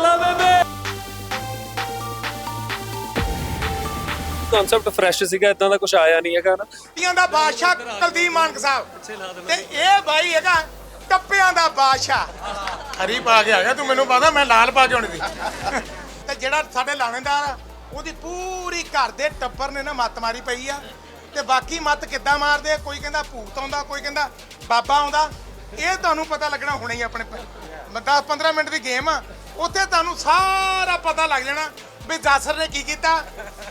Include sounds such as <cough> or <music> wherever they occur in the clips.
ਲਾਲਾ ਬੇਬੇ। Concept fresh ਸੀਗਾ ਇਦਾਂ ਦਾ ਕੁਝ ਆਇਆ ਨਹੀਂ ਹੈਗਾ ਨਾ। ਟੱਪੀਆਂ ਦਾ ਬਾਦਸ਼ਾਹ ਕੁਲਦੀਪ ਮਾਨਕ ਸਾਹਿਬ। ਤੇ ਇਹ ਬਾਈ ਹੈਗਾ ਟੱਪਿਆਂ ਦਾ ਬਾਦਸ਼ਾਹ। ਹਰੀ ਪਾ ਕੇ ਆ ਗਿਆ ਤੂੰ ਮੈਨੂੰ ਪਤਾ ਮੈਂ ਲਾਲ ਪਾ ਕੇ ਆਉਣੀ ਸੀ। ਤੇ ਜਿਹੜਾ ਸਾਡੇ ਲਾਣੇਦਾਰ ਆ ਉਹਦੀ ਪੂਰੀ ਘਰ ਦੇ ਟੱਬਰ ਨੇ ਨਾ ਮੱਤ ਮਾਰੀ ਪਈ ਆ। ਤੇ ਬਾਕੀ ਮੱਤ ਕਿੱਦਾਂ ਮਾਰਦੇ ਆ? ਕੋਈ ਕਹਿੰਦਾ ਭੂਤ ਆਉਂਦਾ ਕੋਈ ਕਹਿੰਦਾ ਬਾਬਾ ਆਉਂਦਾ। ਇਹ ਤੁਹਾਨੂੰ ਪਤਾ ਲੱਗਣਾ ਹੁਣੇ ਹੀ ਆਪਣੇ 10 15 ਮਿੰਟ ਦੀ ਗੇਮ ਆ। ਉੱਥੇ ਤੁਹਾਨੂੰ ਸਾਰਾ ਪਤਾ ਲੱਗ ਜਾਣਾ ਵੀ ਜਾਸਰ ਨੇ ਕੀ ਕੀਤਾ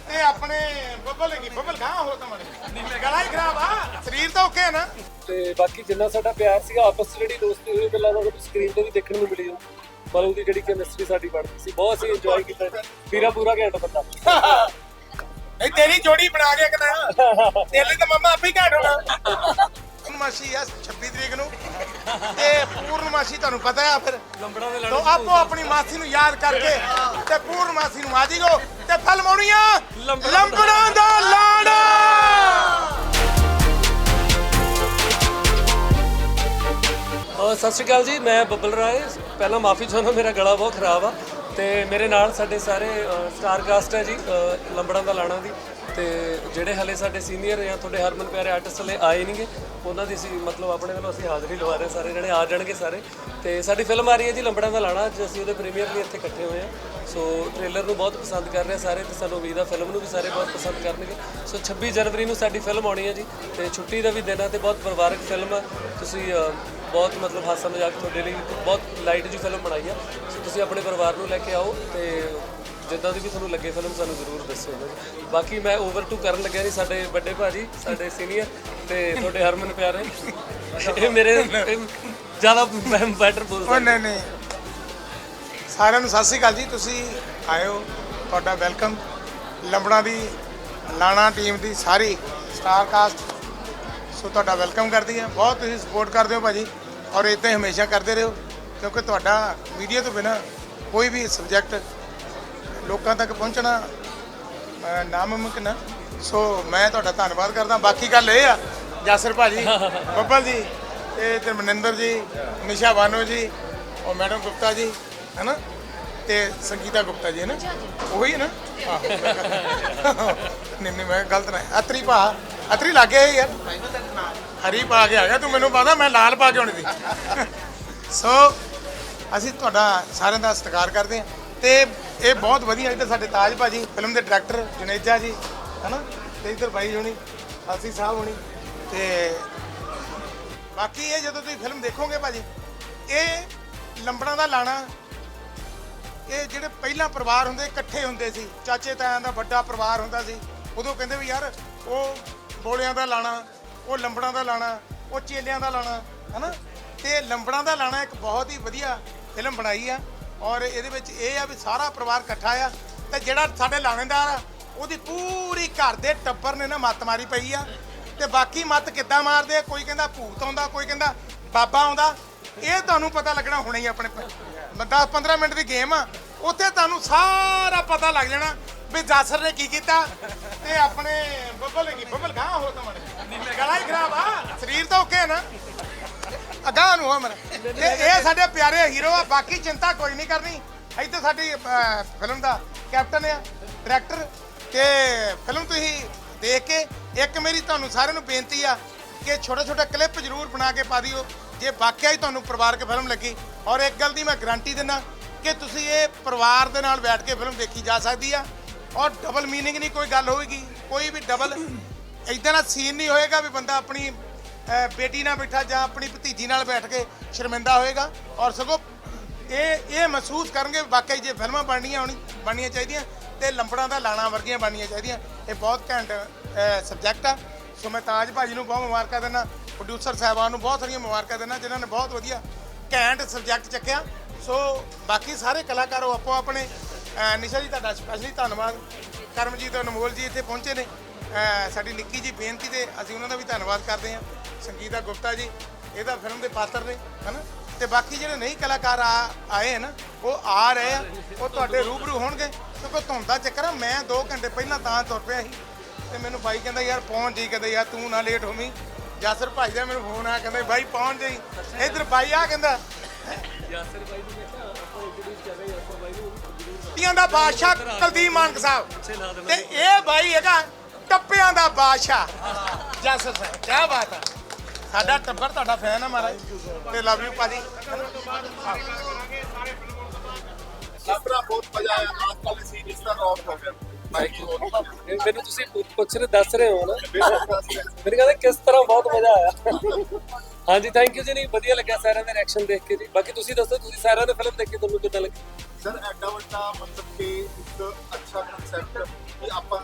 ਤੇ ਆਪਣੇ ਬੱਬਲ ਕੀ ਬੱਬਲ ਗਾਂ ਹੋ ਤਾਂ ਮੜੇ। ਗਲਾ ਹੀ ਖਰਾਬ ਆ ਸਰੀਰ ਤਾਂ ਓਕੇ ਹੈ ਨਾ। ਤੇ ਬਾਕੀ ਜਿੰਨਾ ਸਾਡਾ ਪਿਆਰ ਸੀਗਾ ਆਪਸ 'ਚ ਜਿਹੜੀ ਦੋਸਤੀ ਹੋਈ ਗੱਲਾਂ ਦਾ ਸਕਰੀਨ ਤੇ ਵੀ ਦੇਖਣ ਨੂੰ ਮਿਲੀ ਪਰ ਉਹਦੀ ਜਿਹੜੀ ਕੈਮਿਸਟਰੀ ਸਾਡੀ ਬਣਦੀ ਸੀ ਬਹੁਤ ਅਸੀਂ ਇੰਜੋਏ ਕੀਤਾ। ਵੀਰਾ ਪੂਰਾ ਘੈਂਟ ਬੰਦਾ। ਇਹ ਤੇਰੀ ਜੋੜੀ ਬਣਾ ਕੇ ਕਿਨਾ ਤੇਰੇ ਤਾਂ ਮੰਮਾ ਆਪੇ ਹੀ ਘਾਟ ਹੋਣਾ। ਪੂਰਨਮਾਸ਼ੀ ਆ 26 ਤਰੀਕ ਨੂੰ। ਤੇ ਪੂਰਨਮਾਸ਼ੀ ਤੁਹਾਨੂੰ ਪਤਾ ਆ ਫਿਰ। ਲੰਬੜਾ ਦੇ ਤੋ ਆਪੋ ਆਪਣੀ ਮਾਸੀ ਨੂੰ ਯਾਦ ਕਰਕੇ ਤੇ ਪੂਰਨਮਾਸੀ ਨੂੰ ਆ ਜੀਗੋ ਤੇ ਫਿਲਮ ਆਉਣੀ ਆ ਲੰਬੜਾ- ਦਾ ਲਾੜਾ। ਸਤਿ ਸ਼੍ਰੀ ਅਕਾਲ ਜੀ ਮੈਂ ਬੱਬਲ ਰਾਏ। ਪਹਿਲਾਂ ਮਾਫੀ ਚਾਹੁੰਦਾ ਮੇਰਾ ਗਲਾ ਬਹੁਤ ਖਰਾਬ ਆ। ਤੇ ਮੇਰੇ ਨਾਲ ਸਾਡੇ ਸਾਰੇ ਸਟਾਰ ਕਾਸਟ ਹੈ ਜੀ ਲੰਬੜਾਂ ਦਾ ਲਾਣਾ ਦੀ। ਤੇ ਜਿਹੜੇ ਹਲੇ ਸਾਡੇ ਸੀਨੀਅਰ ਜਾਂ ਤੁਹਾਡੇ ਹਰਮਨ ਪਿਆਰੇ ਆਰਟਿਸਟ ਹਲੇ ਆਏ ਨਹੀਂਗੇ ਉਹਨਾਂ ਦੀ ਅਸੀਂ ਮਤਲਬ ਆਪਣੇ ਵੱਲੋਂ ਅਸੀਂ ਹਾਜ਼ਰੀ ਲਵਾ ਰਹੇ ਹਾਂ, ਸਾਰੇ ਜਣੇ ਆ ਜਾਣਗੇ ਸਾਰੇ। ਤੇ ਸਾਡੀ ਫਿਲਮ ਆ ਰਹੀ ਹੈ ਜੀ ਲੰਬੜਾਂ ਦਾ ਲਾਣਾ ਅੱਜ ਅਸੀਂ ਉਹਦੇ ਪ੍ਰੀਮੀਅਰ ਲਈ ਇੱਥੇ ਇਕੱਠੇ ਹੋਏ ਹਾਂ। ਸੋ ਟ੍ਰੇਲਰ ਨੂੰ ਬਹੁਤ ਪਸੰਦ ਕਰ ਰਹੇ ਆ ਸਾਰੇ ਤੇ ਸਾਨੂੰ ਉਮੀਦ ਆ ਫਿਲਮ ਨੂੰ ਵੀ ਸਾਰੇ ਬਹੁਤ ਪਸੰਦ ਕਰਨਗੇ। ਸੋ 26 ਜਨਵਰੀ ਨੂੰ ਸਾਡੀ ਫਿਲਮ ਆਉਣੀ ਹੈ ਜੀ ਤੇ ਛੁੱਟੀ ਦਾ ਵੀ ਦਿਨ ਆ ਤੇ ਬਹੁਤ ਪਰਿਵਾਰਕ ਫਿਲਮ ਆ। ਤੁਸੀਂ ਬਹੁਤ ਮਤਲਬ ਹਾਸਾ ਮਜ਼ਾਕ ਤੁਹਾਡੇ ਲਈ ਬਹੁਤ ਲਾਈਟ ਜੀ ਫਿਲਮ ਬਣਾਈ ਆ। ਸੋ ਤੁਸੀਂ ਆਪਣੇ ਪਰਿਵਾਰ ਨੂੰ ਲੈ ਕੇ ਆਓ ਤੇ ਜਿੱਦਾਂ ਦੀ ਵੀ ਤੁਹਾਨੂੰ ਲੱਗੇ ਫਿਲਮ, ਸਾਨੂੰ ਜ਼ਰੂਰ ਦੱਸਿਓ ਜੀ। ਬਾਕੀ ਮੈਂ ਓਵਰ ਟੂ ਕਰਨ ਲੱਗਿਆ ਨਹੀਂ ਸਾਡੇ ਵੱਡੇ ਭਾਜੀ, ਸਾਡੇ ਸੀਨੀਅਰ ਤੇ ਤੁਹਾਡੇ ਹਰਮਨ ਪਿਆਰੇ। ਇਹ ਮੇਰੇ ਜ਼ਿਆਦਾ ਮੈਂ ਬੈਟਰ ਬੋਲ ਓ ਨਹੀਂ ਨਹੀਂ। ਸਾਰਿਆਂ ਨੂੰ ਸਤਿ ਸ੍ਰੀ ਅਕਾਲ ਜੀ, ਤੁਸੀਂ ਆਇਓ, ਤੁਹਾਡਾ ਵੈਲਕਮ ਲੰਬੜਾ ਦੀ, ਲਾਣਾ ਟੀਮ ਦੀ ਸਾਰੀ ਸਟਾਰ ਕਾਸਟ ਸੋ ਤੁਹਾਡਾ ਵੈਲਕਮ ਕਰਦੀ ਹੈ ਬਹੁਤ ਤੁਸੀਂ ਸਪੋਰਟ ਕਰਦੇ ਹੋ ਭਾਜੀ, ਔਰ ਇਦਾਂ ਹੀ ਹਮੇਸ਼ਾ ਕਰਦੇ ਰਹੋ, ਕਿਉਂਕਿ ਤੁਹਾਡਾ ਮੀਡੀਆ ਤੋਂ ਬਿਨਾ ਕੋਈ ਵੀ ਸਬਜੈਕਟ ਲੋਕਾਂ ਤੱਕ ਪਹੁੰਚਣਾ ਨਾਮੁਮਕਿਨ ਹੈ ਸੋ ਮੈਂ ਤੁਹਾਡਾ ਧੰਨਵਾਦ ਕਰਦਾ। ਬਾਕੀ ਗੱਲ ਇਹ ਆ ਜਾਸਰ ਭਾਜੀ <laughs> ਬੱਬਲ ਜੀ ਤੇ ਤੇ ਮਨਿੰਦਰ ਜੀ ਨਿਸ਼ਾ ਬਾਨੋ ਜੀ ਔਰ ਮੈਡਮ ਗੁਪਤਾ ਜੀ ਹੈਨਾ? ਤੇ ਸੰਗੀਤਾ ਗੁਪਤਾ ਜੀ ਹੈ ਨਾ ਉਹੀ ਹੈ ਨਾ। ਨਹੀਂ ਨਹੀਂ ਮੈਂ ਗਲਤ ਨਾ ਅਤਰੀ ਭਾ ਅਤਰੀ ਲੱਗੇ ਯਾਰ। ਹਰੀ ਪਾ ਕੇ ਆ ਗਿਆ ਤੂੰ ਮੈਨੂੰ ਪਤਾ ਮੈਂ ਲਾਲ ਪਾ ਕੇ ਆਉਣੀ ਸੀ। <laughs> ਸੋ ਅਸੀਂ ਤੁਹਾਡਾ ਸਾਰਿਆਂ ਦਾ ਸਤਿਕਾਰ ਕਰਦੇ ਹਾਂ। ਤੇ ਇਹ ਬਹੁਤ ਵਧੀਆ ਇੱਧਰ ਸਾਡੇ ਤਾਜ ਭਾਜੀ, ਫਿਲਮ ਦੇ ਡਾਇਰੈਕਟਰ ਜੁਨੇਜਾ ਜੀ, ਹਨਾ? ਤੇ ਇੱਧਰ ਬਾਈ ਹੋਣੀ ਹਾਸੀ ਸਾਹਿਬ ਹੋਣੀ, ਤੇ ਬਾਕੀ ਇਹ ਜਦੋਂ ਤੁਸੀਂ ਫਿਲਮ ਦੇਖੋਗੇ ਭਾਜੀ, ਇਹ ਲੰਬੜਾਂ ਦਾ ਲਾਣਾ, ਇਹ ਜਿਹੜੇ ਪਹਿਲਾਂ ਪਰਿਵਾਰ ਹੁੰਦੇ, ਇਕੱਠੇ ਹੁੰਦੇ ਸੀ, ਚਾਚੇ ਤਾਇਆਂ ਦਾ ਵੱਡਾ ਪਰਿਵਾਰ ਹੁੰਦਾ ਸੀ, ਉਦੋਂ ਕਹਿੰਦੇ ਵੀ ਯਾਰ, ਉਹ ਬੋਲਿਆਂ ਦਾ ਲਾਣਾ, ਉਹ ਲੰਬੜਾਂ ਦਾ ਲਾਣਾ, ਉਹ ਚੇਲਿਆਂ ਦਾ ਲਾਣਾ, ਹਨਾ? ਤੇ ਲੰਬੜਾਂ ਦਾ ਲਾਣਾ ਇੱਕ ਬਹੁਤ ਹੀ ਵਧੀਆ ਫਿਲਮ ਬਣਾਈ ਆ। ਔਰ ਇਹਦੇ ਵਿੱਚ ਇਹ ਆ ਵੀ ਸਾਰਾ ਪਰਿਵਾਰ ਇਕੱਠਾ ਆ ਤੇ ਜਿਹੜਾ ਸਾਡੇ ਲਾਣੇਦਾਰ ਆ, ਉਹਦੀ ਪੂਰੀ ਘਰ ਦੇ ਟੱਬਰ ਨੇ ਨਾ ਮੱਤ ਮਾਰੀ ਪਈ ਆ। ਤੇ ਬਾਕੀ ਮੱਤ ਕਿੱਦਾਂ ਮਾਰਦੇ ਆ? ਕੋਈ ਕਹਿੰਦਾ ਭੂਤ ਆਉਂਦਾ, ਕੋਈ ਕਹਿੰਦਾ ਬਾਬਾ ਆਉਂਦਾ। ਇਹ ਤੁਹਾਨੂੰ ਪਤਾ ਲੱਗਣਾ ਹੁਣੇ ਹੀ ਆਪਣੇ 10 15 ਮਿੰਟ ਦੀ ਗੇਮ ਆ। ਉੱਥੇ ਤੁਹਾਨੂੰ ਸਾਰਾ ਪਤਾ ਲੱਗ ਜਾਣਾ ਵੀ ਜਾਸਰ ਨੇ ਕੀ ਕੀਤਾ ਤੇ ਆਪਣੇ ਬੱਬਲ ਨੇ ਕੀ ਬੱਬਲ ਗਾਂ ਹੋ ਤਾਂ ਗਲਾ ਹੀ ਖਰਾਬ ਆ। ਸਰੀਰ ਤਾਂ ਓਕੇ ਹੈ ਨਾ। ਅਗਾਹ ਨੂੰ ਅਮਰ। ਤੇ ਇਹ ਸਾਡੇ ਪਿਆਰੇ ਹੀਰੋ ਆ ਬਾਕੀ ਚਿੰਤਾ ਕੋਈ ਨਹੀਂ ਕਰਨੀ। ਇੱਥੇ ਸਾਡੀ ਅਹ, ਫਿਲਮ ਦਾ ਕੈਪਟਨ ਆ ਡਾਇਰੈਕਟਰ। ਤੇ ਫਿਲਮ ਤੁਸੀਂ ਦੇਖ ਕੇ ਇੱਕ ਮੇਰੀ ਤੁਹਾਨੂੰ ਸਾਰਿਆਂ ਨੂੰ ਬੇਨਤੀ ਆ ਕਿ ਛੋਟਾ ਛੋਟਾ ਕਲਿੱਪ ਜ਼ਰੂਰ ਬਣਾ ਕੇ ਪਾ ਦਿਓ ਜੇ ਵਾਕਿਆ ਹੀ ਤੁਹਾਨੂੰ ਪਰਿਵਾਰਕ ਫਿਲਮ ਲੱਗੀ। ਔਰ ਇੱਕ ਗੱਲ ਦੀ ਮੈਂ ਗਾਰੰਟੀ ਦਿੰਦਾ ਕਿ ਤੁਸੀਂ ਇਹ ਪਰਿਵਾਰ ਦੇ ਨਾਲ ਬੈਠ ਕੇ ਫਿਲਮ ਦੇਖੀ ਜਾ ਸਕਦੀ ਆ। ਔਰ ਡਬਲ ਮੀਨਿੰਗ ਨਹੀਂ ਕੋਈ ਗੱਲ ਹੋਏਗੀ ਕੋਈ ਵੀ ਡਬਲ ਇਦਾਂ ਦਾ ਸੀਨ ਨਹੀਂ ਹੋਏਗਾ ਵੀ ਬੰਦਾ ਆਪਣੀ ਬੇਟੀ ਨਾਲ ਬੈਠਾ ਜਾਂ ਆਪਣੀ ਭਤੀਜੀ ਨਾਲ ਬੈਠ ਕੇ ਸ਼ਰਮਿੰਦਾ ਹੋਏਗਾ ਔਰ ਸਗੋਂ ਇਹ ਇਹ ਮਹਿਸੂਸ ਕਰਨਗੇ ਵੀ ਵਾਕਈ ਜੇ ਫਿਲਮਾਂ ਬਣਨੀਆਂ ਹੋਣੀ, ਬਣਨੀਆਂ ਚਾਹੀਦੀਆਂ ਤੇ ਲੰਬੜਾਂ ਦਾ ਲਾਣਾ ਵਰਗੀਆਂ ਬਣਨੀਆਂ ਚਾਹੀਦੀਆਂ। ਇਹ ਬਹੁਤ ਘੈਂਟ ਸਬਜੈਕਟ ਆ। ਸੋ ਮੈਂ ਤਾਜ ਭਾਜੀ ਨੂੰ ਬਹੁਤ ਮੁਬਾਰਕਾਂ ਦਿੰਦਾ ਪ੍ਰੋਡਿਊਸਰ ਸਾਹਿਬਾਨ ਨੂੰ ਬਹੁਤ ਸਾਰੀਆਂ ਮੁਬਾਰਕਾਂ ਦਿੰਦਾ, ਜਿਨ੍ਹਾਂ ਨੇ ਬਹੁਤ ਵਧੀਆ ਘੈਂਟ ਸਬਜੈਕਟ ਚੱਕਿਆ। ਸੋ ਬਾਕੀ ਸਾਰੇ ਕਲਾਕਾਰ ਉਹ ਆਪੋ ਆਪਣੇ ਨਿਸ਼ਾ ਜੀ ਤੁਹਾਡਾ ਸਪੈਸ਼ਲੀ ਧੰਨਵਾਦ। ਕਰਮਜੀਤ ਅਨਮੋਲ ਜੀ ਇੱਥੇ ਪਹੁੰਚੇ ਨੇ। ਸਾਡੀ ਨਿੱਕੀ ਜੀ ਬੇਨਤੀ ਤੇ ਅਸੀਂ ਉਹਨਾਂ ਦਾ ਵੀ ਧੰਨਵਾਦ ਕਰਦੇ ਹਾਂ। ਸੰਗੀਤਾ ਗੁਪਤਾ ਜੀ ਇਹਦਾ ਫਿਲਮ ਦੇ ਪਾਤਰ ਨੇ ਹਨਾ? ਤੇ ਬਾਕੀ ਜਿਹੜੇ ਨਹੀਂ ਕਲਾਕਾਰ ਆ ਆਏ ਹਨ ਉਹ ਆ ਰਹੇ ਆ ਉਹ ਤੁਹਾਡੇ ਰੂਬਰੂ ਹੋਣਗੇ ਕਿਉਂਕਿ ਧੁੰਦ ਦਾ ਚੱਕਰ ਆ ਮੈਂ 2 ਘੰਟੇ ਪਹਿਲਾਂ ਤਾਂ ਤੁਰ ਪਿਆ ਸੀ। ਤੇ ਮੈਨੂੰ ਬਾਈ ਕਹਿੰਦਾ ਯਾਰ ਪਹੁੰਚ ਜੀ ਕਹਿੰਦਾ ਯਾਰ ਤੂੰ ਨਾ ਲੇਟ ਹੋਵੀਂ ਜਾਸਰ ਭਾਈ ਦਾ ਮੈਨੂੰ ਫੋਨ ਆਇਆ ਕਹਿੰਦਾ ਬਾਈ ਪਹੁੰਚ ਜਾਈ। ਇਧਰ ਬਾਈ ਆ ਕਹਿੰਦਾ। ਯਾਸਰ ਬਾਈ ਨੂੰ ਦੇਖਿਆ ਇੰਟਰੋਡਿਊਸ ਕਰ ਰਹੇ ਹਾਂ ਆਪਾਂ ਬਾਈ ਨੂੰ। ਟੱਪੀਆਂ ਦਾ ਬਾਦਸ਼ਾਹ ਕੁਲਦੀਪ ਮਾਨਕ ਸਾਹਿਬ। ਤੇ ਇਹ ਬਾਈ ਹੈਗਾ ਟੱਪਿਆਂ ਦਾ ਬਾਦਸ਼ਾਹ। ਜਸਰ ਸਾਹਿਬ ਕੀ ਬਾਤ ਹੈ ਸਾਡਾ ਟੱਬਰ ਤੁਹਾਡਾ ਫੈਨ ਹੈ ਮਹਾਰਾਜ। ਤੇ ਲਵ ਯੂ ਭਾਜੀ। ਆਪਣਾ ਬਹੁਤ ਮਜ਼ਾ ਆਇਆ। ਅੱਜ ਅਸੀਂ ਇਸ ਤਰ੍ਹਾਂ ਰੌਕ ਹੋ ਗਿਆ ਯੂ ਮੈਨੂੰ ਤੁਸੀਂ ਪੁੱਛ ਰਹੇ ਦੱਸ ਰਹੇ ਹੋ ਨਾ? <laughs> ਮੈਨੂੰ ਕਹਿੰਦੇ ਕਿਸ ਤਰ੍ਹਾਂ ਬਹੁਤ ਮਜ਼ਾ ਆਇਆ। ਹਾਂਜੀ ਥੈਂਕ ਯੂ ਜੀ। ਨਹੀਂ ਵਧੀਆ ਲੱਗਿਆ ਸਾਰਿਆਂ ਦੇ ਰਿਐਕਸ਼ਨ ਦੇਖ ਕੇ ਜੀ। ਬਾਕੀ ਤੁਸੀਂ ਦੱਸੋ ਤੁਸੀਂ ਸਾਰਿਆਂ ਨੇ ਫਿਲਮ ਦੇਖ ਕੇ ਤੁਹਾਨੂੰ ਕਿੱਦਾਂ ਲੱਗੀ? ਸਰ ਐਡਾ ਵੱਡਾ ਮਤਲਬ ਕਿ ਇੱਕ ਅੱਛਾ ਕਨਸੈਪਟ ਕਿ ਆਪਾਂ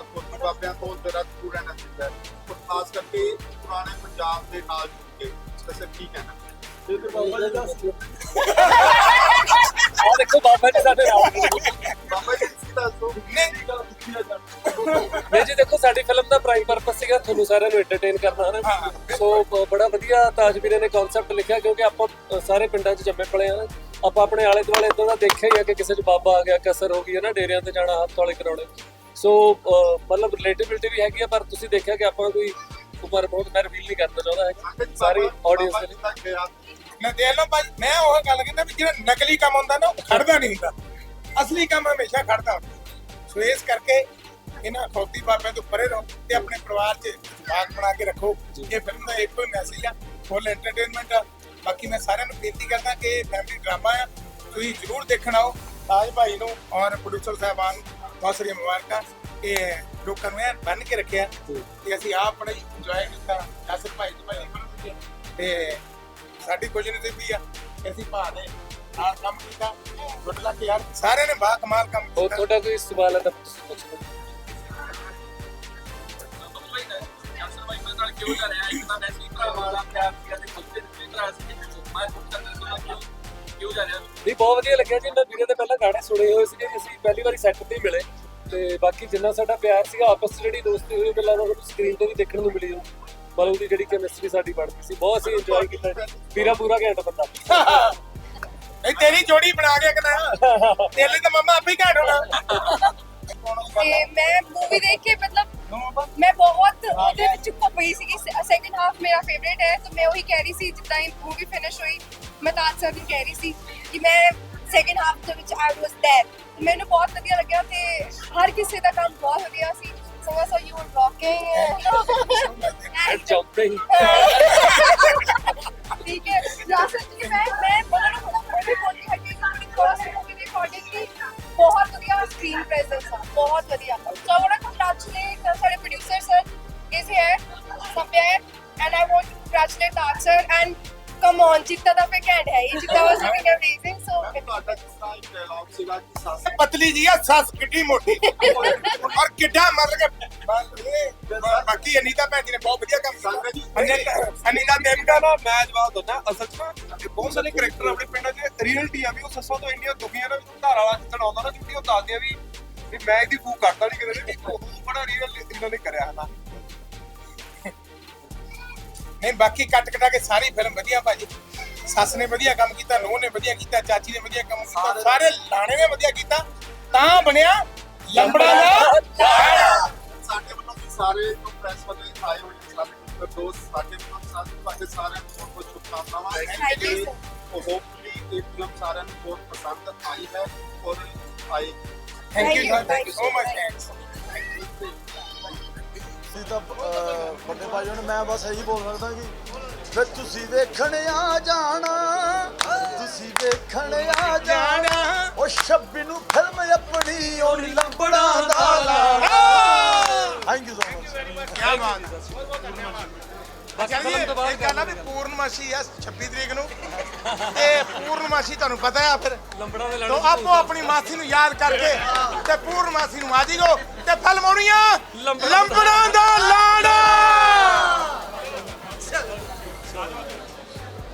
ਅਕੋਤੀ ਬਾਬਿਆਂ ਤੋਂ ਜਰਾ ਦੂਰ ਰਹਿਣਾ ਚਾਹੀਦਾ ਹੈ। ਖਾਸ ਕਰਕੇ ਪੁਰਾਣੇ ਪੰਜਾਬ ਦੇ ਨਾਲ ਜੁੜ ਕੇ। ਵੈਸੇ ਕੀ ਕਹਿਣਾ? ਆ ਦੇਖੋ ਬਾਬਾ ਜੀ ਸਾਡੇ ਨਾਲ। ਨੇ। ਬਾਬਾ ਜੀ ਤੁਸੀਂ ਦੱਸੋ ਨਹੀਂ। ਜੀ ਦੇਖੋ ਸਾਡੀ ਫਿਲਮ ਦਾ ਪ੍ਰਾਈਮ ਪਰਪਸ ਸੀਗਾ ਤੁਹਾਨੂੰ ਸਾਰਿਆਂ ਨੂੰ ਐਂਟਰਟੇਨ ਕਰਨਾ ਹੈ ਨਾ ਸੋ ਬੜਾ ਵਧੀਆ ਤਾਜ ਵੀਰੇ ਨੇ ਕਨਸੈਪਟ ਲਿਖਿਆ ਕਿਉਂਕਿ ਆਪਾਂ ਸਾਰੇ ਪਿੰਡਾਂ 'ਚ ਜੰਮੇ ਪਲੇ ਆ। ਨਾ ਆਪਾਂ ਆਪਣੇ ਆਲੇ ਦੁਆਲੇ ਇਦਾਂ ਦਾ ਦੇਖਿਆ ਹੀ ਆ ਕਿ ਕਿਸੇ 'ਚ ਬਾਬਾ ਆ ਗਿਆ ਕਸਰ ਹੋ ਗਈ ਹੈ ਨਾ ਡੇਰਿਆਂ ਤੇ ਜਾਣਾ ਹੱਥ ਵਾਲੇ ਕਰਾਉਣੇ। ਸੋ ਮਤਲਬ ਰਿਲੇਟੇਬਿਲਟੀ ਵੀ ਹੈਗੀ ਆ ਪਰ ਤੁਸੀਂ ਦੇਖਿਆ ਕਿ ਆਪਾਂ ਕੋਈ ਉਮਰ ਬਹੁਤ ਮੈਂ ਰਿਵੀਲ ਨਹੀਂ ਕਰਨਾ ਚਾਹੁੰਦਾ ਸਾਰੀ ਦੇ ਲਈ। ਗਿਆ ਮੈਂ ਦੇਖ ਲਓ ਭਾਈ ਮੈਂ ਉਹ ਗੱਲ ਕਹਿੰਦਾ ਵੀ ਜਿਹੜਾ ਨਕਲੀ ਕੰਮ ਹੁੰਦਾ ਨਾ ਉਹ ਖੜਦਾ ਨਹੀਂ ਹੁੰਦਾ। ਅਸਲੀ ਕੰਮ ਹਮੇਸ਼ਾ ਖੜਦਾ ਹੁੰਦਾ। ਸੋ ਇਸ ਕਰਕੇ ਇਹਨਾਂ ਖੌਤੀ ਬਾਬਿਆਂ ਤੋਂ ਪਰੇ ਰਹੋ ਤੇ ਆਪਣੇ ਪਰਿਵਾਰ 'ਚ ਬਾਗ ਬਣਾ ਕੇ ਰੱਖੋ। ਇਹ ਫਿਲਮ ਦਾ ਇੱਕੋ ਹੀ ਮੈਸੇਜ ਆ ਫੁੱਲ ਐਂਟਰਟੇਨਮੈਂਟ ਆ। ਬਾਕੀ ਮੈਂ ਸਾਰਿਆਂ ਨੂੰ ਬੇਨਤੀ ਕਰਦਾ ਕਿ ਇਹ ਫੈਮਿਲੀ ਡਰਾਮਾ ਆ ਤੁਸੀਂ ਜ਼ਰੂਰ ਦੇਖਣ ਆਓ। ਤਾਜ ਭਾਈ ਨੂੰ ਔਰ ਪ੍ਰੋਡਿਊਸਰ ਸਾਹਿਬਾਨ ਬਹੁਤ ਸਾਰੀਆਂ ਮੁਬਾਰਕਾਂ। ਇਹ ਲੋਕਾਂ ਨੂੰ ਐਨ ਬੰਨ ਕੇ ਰੱਖਿਆ ਤੇ ਅਸੀਂ ਆਪ ਬੜਾ ਇੰਜੋਏ ਕੀਤਾ ਨਾਸਿਰ ਭਾਈ ਦੀ ਭਾਈ ਦੀ ਤੇ ਸਾਡੀ ਖੁਸ਼ਨਸੀਬੀ ਵੀ ਆ। ਕਿ ਅਸੀਂ ਭਾ ਦੇ ਨਾਲ ਕੰਮ ਕੀਤਾ। ਗੁੱਡ ਲੱਕ ਯਾਰ ਸਾਰਿਆਂ ਨੇ ਬਾ ਕਮਾਲ ਕੰਮ ਹੋਰ ਕੀਤਾ ਤੁਹਾਡਾ ਕੋਈ ਸਵਾਲ ਹੈ ਤਾਂ ਤੁਸੀਂ ਪੁੱਛ ਲਓ। ਨਹੀਂ, ਬਹੁਤ ਵਧੀਆ ਲੱਗਿਆ ਜੀ। ਮੈਂ ਵੀਰੇ ਦੇ ਪਹਿਲਾਂ ਗਾਣੇ ਸੁਣੇ ਹੋਏ ਸੀਗੇ, ਅਸੀਂ ਪਹਿਲੀ ਵਾਰੀ ਸੈੱਟ ਤੇ ਮਿਲੇ। ਤੇ ਬਾਕੀ ਜਿੰਨਾ ਸਾਡਾ ਪਿਆਰ ਸੀਗਾ ਆਪਸ 'ਚ ਜਿਹੜੀ ਦੋਸਤੀ ਹੋਈ ਗੱਲਾਂ ਉਹ ਸਕਰੀਨ ਤੇ ਵੀ ਦੇਖਣ ਨੂੰ ਮਿਲੀ ਮਤਲਬ ਉਹਦੀ ਜਿਹੜੀ ਕੈਮਿਸਟਰੀ ਸਾਡੀ ਬਣਦੀ ਸੀ ਬਹੁਤ ਅਸੀਂ ਇੰਜੋਏ ਕੀਤਾ। ਜੀ ਵੀਰਾ ਪੂਰਾ ਘੈਂਟ ਬੰਦਾ। ਇਹ ਤੇਰੀ ਜੋੜੀ ਬਣਾ ਕੇ ਕਿਨਾ ਤੇਰੇ ਲਈ ਤਾਂ ਮੰਮਾ ਆਪੇ ਹੀ ਘਾਟ ਹੋਣਾ। ਤੇ ਮੈਂ ਮੂਵੀ ਦੇਖ ਕੇ ਮਤਲਬ ਮੈਂ ਬਹੁਤ ਉਹਦੇ ਵਿੱਚ ਖੁੱਪਈ ਸੀਗੀ। ਸੈਕੰਡ ਹਾਫ ਮੇਰਾ ਫੇਵਰੇਟ ਹੈ ਤਾਂ ਮੈਂ ਉਹੀ ਕਹਿ ਰਹੀ ਸੀ ਜਿੱਦਾਂ ਹੀ ਮੂਵੀ ਫਿਨਿਸ਼ ਹੋਈ ਮੈਂ ਤਾਜ ਸਰ ਨੂੰ ਕਹਿ ਰਹੀ ਸੀ ਕਿ ਮੈਂ ਸੈਕੰਡ ਹਾਫ ਦੇ ਵਿੱਚ ਆਈ ਵਾਸ ਦੇਅਰ ਮੈਨੂੰ ਬਹੁਤ ਵਧੀਆ ਲੱਗਿਆ ਤੇ ਹਰ ਕਿਸੇ ਦਾ ਕੰਮ ਬਹੁਤ ਵਧੀਆ ਸੀ। ਸੋ ਸੋ ਯੂ ਵਰ ਰੌਕਿੰਗ ਚਾਹੁੰਦੇ ਹੀ। ਠੀਕ ਹੈ। ਰਾਸਤ ਜੀ ਮੈਂ ਡਾਇਲੌਗ ਸੀਗਾ ਕਿ ਸੱਸ ਪਤਲੀ ਜੀ ਆ ਸੱਸ ਕਿੱਡੀ ਮੋਟੀ ਔਰ ਕਿੱਡਾ ਮਤਲਬ ਕਿ ਬਸ ਇਹ ਬਾਕੀ ਅਨੀਤਾ ਭੈਣ ਜੀ ਨੇ ਬਹੁਤ ਵਧੀਆ ਕੰਮ ਸੰਗਤ ਜੀ ਕੀਤਾ ਅਨੀਤਾ ਦੇਵਕਾ ਨਾ ਮੈਂ ਜਵਾਬ ਦਿੰਦਾ ਅਸਲ 'ਚ ਨਾ ਇਹ ਬਹੁਤ ਸਾਰੇ ਕਰੈਕਟਰ ਆਪਣੇ ਪਿੰਡਾਂ 'ਚ ਰੀਅਲਟੀ ਆ ਵੀ ਉਹ ਸੱਸਾਂ ਤੋਂ ਇੰਨੀਆਂ ਦੁਖੀਆਂ ਨਾ ਵੀ ਤੂੰ ਧਾਰ ਵਾਲਾ ਜਿੱਦਣ ਆਉਂਦਾ ਨਾ ਜਿੱਦੀ ਉਹ ਦੱਸਦੇ ਆ ਵੀ ਵੀ ਮੈਂ ਇਹਦੀ ਫੂਕ ਕਰਦਾ ਨਹੀਂ ਕਿਤੇ ਵੀ ਉਹ ਬੜਾ ਰੀਅਲ ਇਹਨਾਂ ਨੇ ਕਰਿਆ ਹਨਾ ਨਹੀਂ ਬਾਕੀ ਕੱਟ ਕਟਾ ਕੇ ਸਾਰੀ ਫਿਲਮ ਵਧੀਆ ਭਾਜੀ ਸੱਸ ਨੇ ਵਧੀਆ ਕੰਮ ਕੀਤਾ ਨੂੰਹ ਨੇ ਵਧੀਆ ਕੀਤਾ ਚਾਚੀ ਨੇ ਵਧੀਆ ਕੰਮ ਕੀਤਾ ਸਾਰੇ ਲਾਣੇ ਨੇ ਵਧੀਆ ਕੀਤਾ ਤਾਂ ਬਣਿਆ ਲੰਬੜਾ ਦਾ ਲਾੜਾ। ਸਾਡੇ ਵੱਲੋਂ ਵੀ ਸਾਰੇ ਪ੍ਰੈਸ ਵਾਲੇ ਆਏ ਹੋਏ ਦੋਸਤ ਸਾਡੇ ਵੱਲੋਂ ਸਾਰੇ ਤੁਹਾਡੇ ਸਾਰਿਆਂ ਨੂੰ ਬਹੁਤ ਬਹੁਤ ਸ਼ੁਭਕਾਮਨਾਵਾਂ। ਹੋਪਫੁਲੀ ਇਹ ਫਿਲਮ ਸਾਰਿਆਂ ਨੂੰ ਬਹੁਤ ਪਸੰਦ ਆਈ ਹੈ ਔਰ ਆਈ। Thank you thank you so. Much thanks ਸੀ ਤਾਂ ਵੱਡੇ ਭਾਈ ਨੂੰ ਮੈਂ ਬਸ ਇਹੀ ਬੋਲ ਸਕਦਾ ਕਿ ਵੇ ਤੁਸੀਂ ਵੇਖਣ ਆ ਜਾਣਾ। ਤੁਸੀਂ ਵੇਖਣ ਆ ਜਾਣਾ। ਉਹ ਛੱਬੀ ਨੂੰ ਫਿਲਮ ਆਪਣੀ ਉਹ ਲੰਬੜਾ ਦਾ Laana. Thank you so much ਕੀ ਬਾਤ ਬਾਕੀ ਚੱਲ ਫਿਲਮ ਤੋਂ ਬਾਅਦ ਇਹ ਗੱਲ ਆ ਵੀ ਪੂਰਨਮਾਸ਼ੀ ਆ 26 ਤਰੀਕ ਨੂੰ। ਤੇ ਪੂਰਨਮਾਸ਼ੀ ਤੁਹਾਨੂੰ ਪਤਾ ਆ ਫਿਰ। ਲੰਬੜਾ ਦੇ ਤੋ ਲੜਨ ਆਪੋ ਆਪਣੀ ਮਾਸੀ ਨੂੰ ਯਾਦ ਕਰਕੇ ਤੇ ਪੂਰਨਮਾਸੀ ਨੂੰ ਆ ਤੇ ਫਿਲਮ ਆਉਣੀ ਆ ਲੰਬੜਾ- ਲੰਬੜਾ ਦਾ ਲਾੜਾ